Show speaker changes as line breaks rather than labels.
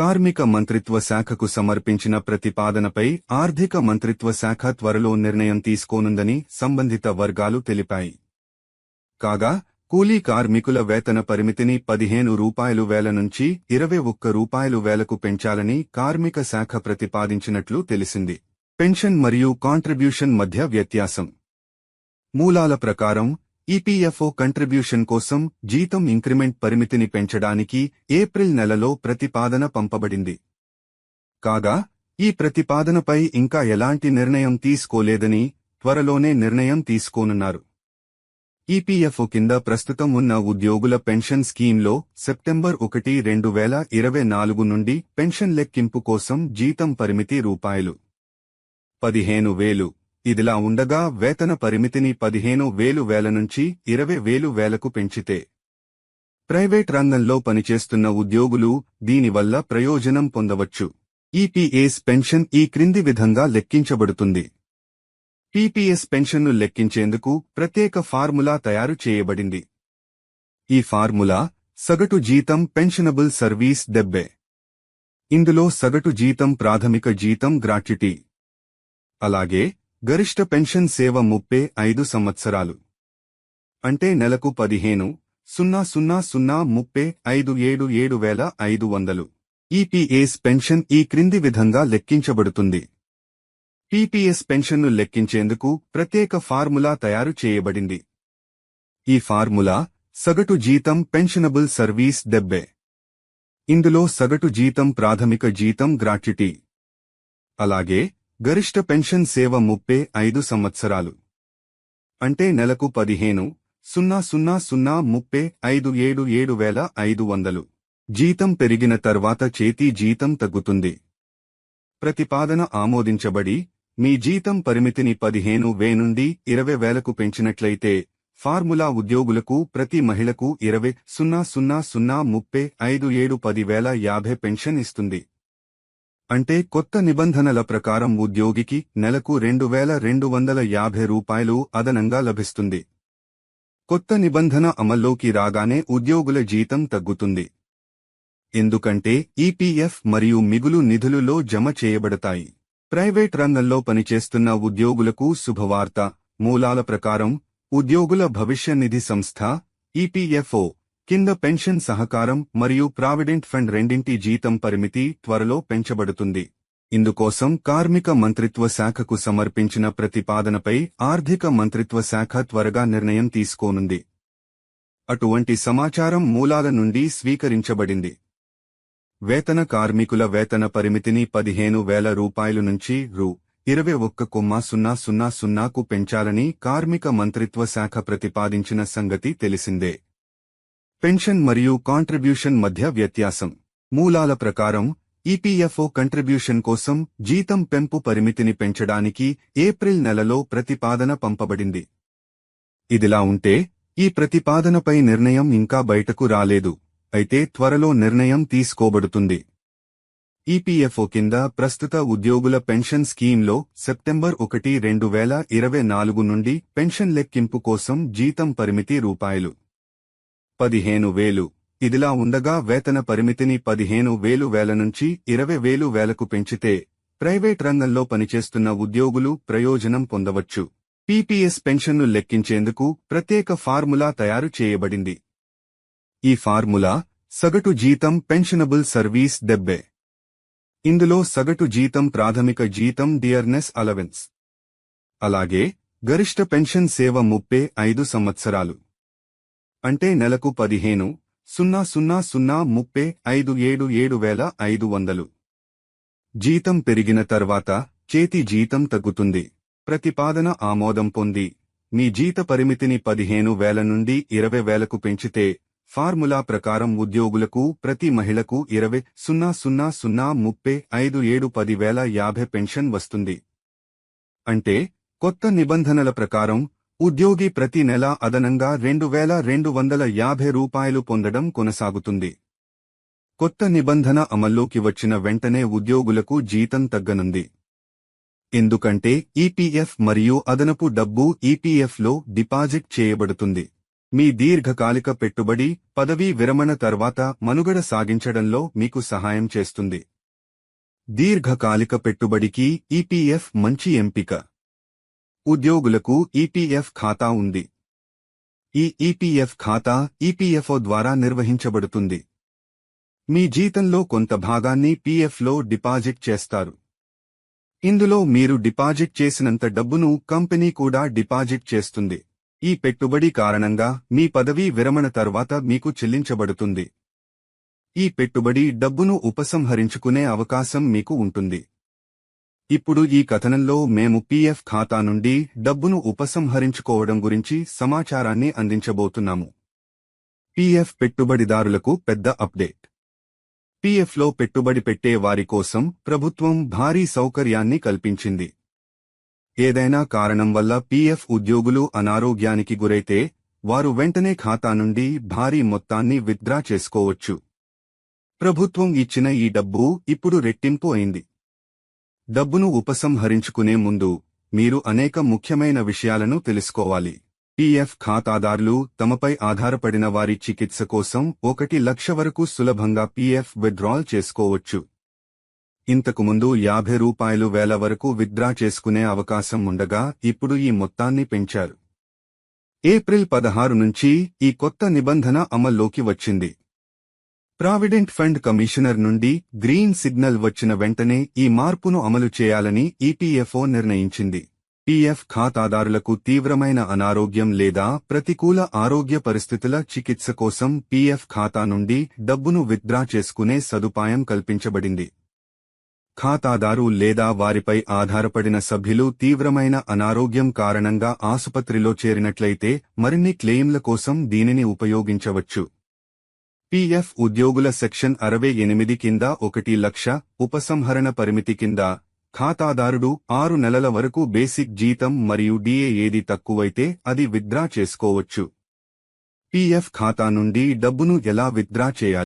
కార్మిక మంత్రిత్వ శాఖకు సమర్పించిన ప్రతిపాదనపై ఆర్థిక మంత్రిత్వ శాఖ త్వరలో నిర్ణయం తీసుకోనుందని సంబంధిత వర్గాలు తెలిపాయి. కాగా కూలీ కార్మికుల వేతన పరిమితిని పదిహేను రూపాయలు వేల నుంచి ఇరవై ఒక్క రూపాయలు వేలకు పెంచాలని కార్మిక శాఖ ప్రతిపాదించినట్లు తెలిసింది. పెన్షన్ మరియు కాంట్రిబ్యూషన్ మధ్య వ్యత్యాసం. మూలాల ప్రకారం ఈపీఎఫ్ఓ కంట్రిబ్యూషన్ కోసం జీతం ఇంక్రిమెంట్ పరిమితిని పెంచడానికి ఏప్రిల్ నెలలో ప్రతిపాదన పంపబడింది. కాగా ఈ ప్రతిపాదనపై ఇంకా ఎలాంటి నిర్ణయం తీసుకోలేదని త్వరలోనే నిర్ణయం తీసుకోనున్నారు. ఈపీఎఫ్ఓ కింద ప్రస్తుతం ఉన్న ఉద్యోగుల పెన్షన్ స్కీంలో సెప్టెంబర్ ఒకటి రెండు వేల ఇరవై నాలుగు నుండి పెన్షన్ లెక్కింపు కోసం జీతం పరిమితి రూపాయలు పదిహేను వేలు. ఇదిలా ఉండగా వేతన పరిమితిని పదిహేను వేలు వేల నుంచి ఇరవై వేలు వేలకు పెంచితే. ప్రైవేట్ రంగంలో పనిచేస్తున్న ఉద్యోగులు దీనివల్ల ప్రయోజనం పొందవచ్చు. ఈపీఎస్ పెన్షన్ ఈ క్రింది విధంగా లెక్కించబడుతుంది. పీపీఎస్ పెన్షన్ను లెక్కించేందుకు ప్రత్యేక ఫార్ములా తయారు చేయబడింది. ఈ ఫార్ములా సగటు జీతం పెన్షనబుల్ సర్వీస్ దెబ్బే ఇందులో సగటు జీతం ప్రాథమిక జీతం గ్రాట్యుటీ. అలాగే గరిష్ట పెన్షన్ సేవ ముప్పై ఐదు సంవత్సరాలు. అంటే నెలకు పదిహేను సున్నా సున్నా సున్నా ముప్పై ఐదు ఏడు ఏడు వేల ఐదు వందలు. ఈపీఎస్ పెన్షన్ ఈ క్రింది విధంగా లెక్కించబడుతుంది. పీపీఎస్ పెన్షన్ను లెక్కించేందుకు ప్రత్యేక ఫార్ములా తయారు చేయబడింది. ఈ ఫార్ములా సగటు జీతం పెన్షనబుల్ సర్వీస్ దెబ్బే ఇందులో సగటు జీతం ప్రాథమిక జీతం గ్రాట్యుటీ. అలాగే గరిష్ట పెన్షన్ సేవ ముప్పై ఐదు సంవత్సరాలు. అంటే నెలకు పదిహేను సున్నా సున్నా సున్నా ముప్పై ఐదు ఏడు ఏడు వేల ఐదు వందలు. జీతం పెరిగిన తర్వాత చేతి జీతం తగ్గుతుంది. ప్రతిపాదన ఆమోదించబడి మీ జీతం పరిమితిని పదిహేను వే నుండి ఇరవై వేలకు పెంచినట్లయితే ఫార్ములా ఉద్యోగులకు ప్రతి మహిళకు ఇరవై సున్నా సున్నా సున్నా ముప్పై ఐదు ఏడు పదివేల యాభై పెన్షన్ ఇస్తుంది. అంటే కొత్త నిబంధనల ప్రకారం ఉద్యోగికి నెలకు రెండు వేల రెండు వందల యాభై రూపాయలు అదనంగా లభిస్తుంది. కొత్త నిబంధన అమల్లోకి రాగానే ఉద్యోగుల జీతం తగ్గుతుంది. ఎందుకంటే ఈపీఎఫ్ మరియు మిగులు నిధులులో జమ చేయబడతాయి. ప్రైవేట్ రంగంలో పనిచేస్తున్న ఉద్యోగులకు శుభవార్త. మూలాల ప్రకారం ఉద్యోగుల భవిష్య నిధి సంస్థ ఈపీఎఫ్ఓ కింద పెన్షన్ సహకారం మరియు ప్రావిడెంట్ ఫండ్ రెండింటి జీతం పరిమితి త్వరలో పెంచబడుతుంది. ఇందుకోసం కార్మిక మంత్రిత్వ శాఖకు సమర్పించిన ప్రతిపాదనపై ఆర్థిక మంత్రిత్వ శాఖ త్వరగా నిర్ణయం తీసుకోనుంది. అటువంటి సమాచారం మూలాల నుండి స్వీకరించబడింది. వేతన కార్మికుల వేతన పరిమితిని పదిహేను వేల రూపాయలు నుంచి రూ. ఇరవై ఒక్క కొమ్మ సున్నా సున్నా సున్నాకు పెంచాలని కార్మిక మంత్రిత్వ శాఖ ప్రతిపాదించిన సంగతి తెలిసిందే. పెన్షన్ మరియు కాంట్రిబ్యూషన్ మధ్య వ్యత్యాసం. మూలాల ప్రకారం ఈపీఎఫ్ఓ కంట్రిబ్యూషన్ కోసం జీతం పెంపు పరిమితిని పెంచడానికి ఏప్రిల్ నెలలో ప్రతిపాదన పంపబడింది. ఇదిలా ఉంటే ఈ ప్రతిపాదనపై నిర్ణయం ఇంకా బయటకు రాలేదు అయితే త్వరలో నిర్ణయం తీసుకోబడుతుంది. ఈపీఎఫ్ఓ కింద ప్రస్తుత ఉద్యోగుల పెన్షన్ స్కీమ్లో సెప్టెంబర్ ఒకటి రెండు వేల ఇరవై నాలుగు నుండి పెన్షన్ లెక్కింపు కోసం జీతం పరిమితి రూపాయలు. పదిహేను వేలు. ఇదిలా ఉండగా వేతన పరిమితిని పదిహేను వేలు వేల నుంచి ఇరవై వేలు వేలకు పెంచితే ప్రైవేట్ రంగంలో పనిచేస్తున్న ఉద్యోగులు ప్రయోజనం పొందవచ్చు. పీపీఎస్ పెన్షన్ను లెక్కించేందుకు ప్రత్యేక ఫార్ములా తయారు చేయబడింది. ఈ ఫార్ములా సగటు జీతం పెన్షనబుల్ సర్వీస్ దెబ్బే ఇందులో సగటు జీతం ప్రాథమిక జీతం డియర్నెస్ అలవెన్స్. అలాగే గరిష్ట పెన్షన్ సేవ ముప్పై ఐదు సంవత్సరాలు. అంటే నెలకు పదిహేను సున్నా సున్నా సున్నా ముప్పై ఐదు ఏడు ఏడు వేల ఐదు వందలు. జీతం పెరిగిన తర్వాత చేతి జీతం తగ్గుతుంది. ప్రతిపాదన ఆమోదం పొంది. మీ జీత పరిమితిని పదిహేను వేల నుండి ఇరవై వేలకు పెంచితే ఫార్ములా ప్రకారం ఉద్యోగులకు ప్రతి మహిళకు ఇరవై సున్నా సున్నా సున్నా ముప్పై ఐదు ఏడు పదివేల యాభై పెన్షన్ వస్తుంది. అంటే కొత్త నిబంధనల ప్రకారం ఉద్యోగి ప్రతి నెల అదనంగా రెండు వేల రెండు వందల యాభై రూపాయలు పొందడం కొనసాగుతుంది. కొత్త నిబంధన అమల్లోకి వచ్చిన వెంటనే ఉద్యోగులకు జీతం తగ్గనుంది. ఎందుకంటే ఈపీఎఫ్ మరియు అదనపు డబ్బు ఈపీఎఫ్లో డిపాజిట్ చేయబడుతుంది. మీ దీర్ఘకాలిక పెట్టుబడి పదవీ విరమణ తర్వాత మనుగడ సాగించడంలో మీకు సహాయం చేస్తుంది. దీర్ఘకాలిక పెట్టుబడికి ఈపీఎఫ్ మంచి ఎంపిక. ఉద్యోగులకు ఈపీఎఫ్ ఖాతా ఉంది. ఈ ఈపీఎఫ్ ఖాతా ఈపీఎఫ్ఓ ద్వారా నిర్వహించబడుతుంది. మీ జీతంలో కొంత భాగాన్ని పీఎఫ్లో డిపాజిట్ చేస్తారు. ఇందులో మీరు డిపాజిట్ చేసినంత డబ్బును కంపెనీ కూడా డిపాజిట్ చేస్తుంది. ఈ పెట్టుబడి కారణంగా మీ పదవీ విరమణ తర్వాత మీకు చెల్లించబడుతుంది. ఈ పెట్టుబడి డబ్బును ఉపసంహరించుకునే అవకాశం మీకు ఉంటుంది. ఇప్పుడు ఈ కథనంలో మేము పీఎఫ్ ఖాతా నుండి డబ్బును ఉపసంహరించుకోవడం గురించి సమాచారాన్ని అందించబోతున్నాము. పీఎఫ్ పెట్టుబడిదారులకు పెద్ద అప్డేట్. పీఎఫ్లో పెట్టుబడి పెట్టే వారి కోసం ప్రభుత్వం భారీ సౌకర్యాన్ని కల్పించింది. ఏదైనా కారణం వల్ల పీఎఫ్ ఉద్యోగులు అనారోగ్యానికి గురైతే వారు వెంటనే ఖాతా నుండి భారీ మొత్తాన్ని విత్డ్రా చేసుకోవచ్చు. ప్రభుత్వం ఇచ్చిన ఈ డబ్బు ఇప్పుడు రెట్టింపు అయింది. డబ్బును ఉపసంహరించుకునే ముందు మీరు అనేక ముఖ్యమైన విషయాలను తెలుసుకోవాలి. పీఎఫ్ ఖాతాదారులు తమపై ఆధారపడిన వారి చికిత్స కోసం ఒకటి లక్ష వరకు సులభంగా పీఎఫ్ విత్డ్రాల్ చేసుకోవచ్చు. ఇంతకుముందు యాభై రూపాయలు వేల వరకు విత్డ్రా చేసుకునే అవకాశం ఉండగా ఇప్పుడు ఈ మొత్తాన్ని పెంచారు. ఏప్రిల్ పదహారు నుంచి ఈ కొత్త నిబంధన అమల్లోకి వచ్చింది. ప్రావిడెంట్ ఫండ్ కమిషనర్ నుండి గ్రీన్ సిగ్నల్ వచ్చిన వెంటనే ఈ మార్పును అమలు చేయాలని ఈపీఎఫ్ఓ నిర్ణయించింది. పీఎఫ్ ఖాతాదారులకు తీవ్రమైన అనారోగ్యం లేదా ప్రతికూల ఆరోగ్య పరిస్థితుల చికిత్స కోసం పీఎఫ్ ఖాతా నుండి డబ్బును విత్డ్రా చేసుకునే సదుపాయం కల్పించబడింది. ఖాతాదారు లేదా వారిపై ఆధారపడిన సభ్యులు తీవ్రమైన అనారోగ్యం కారణంగా ఆసుపత్రిలో చేరినట్లయితే మరిన్ని క్లెయిమ్ల కోసం దీనిని ఉపయోగించవచ్చు. పీఎఫ్ ఉద్యోగుల సెక్షన్ అరవై ఎనిమిది కింద ఒకటి లక్ష ఉపసంహరణ పరిమితి కింద ఖాతాదారుడు ఆరు నెలల వరకు బేసిక్ జీతం మరియు డిఏ ఏది తక్కువైతే అది విత్డ్రా చేసుకోవచ్చు. పీఎఫ్ ఖాతా నుండి డబ్బును ఎలా విత్డ్రా చేయాలి?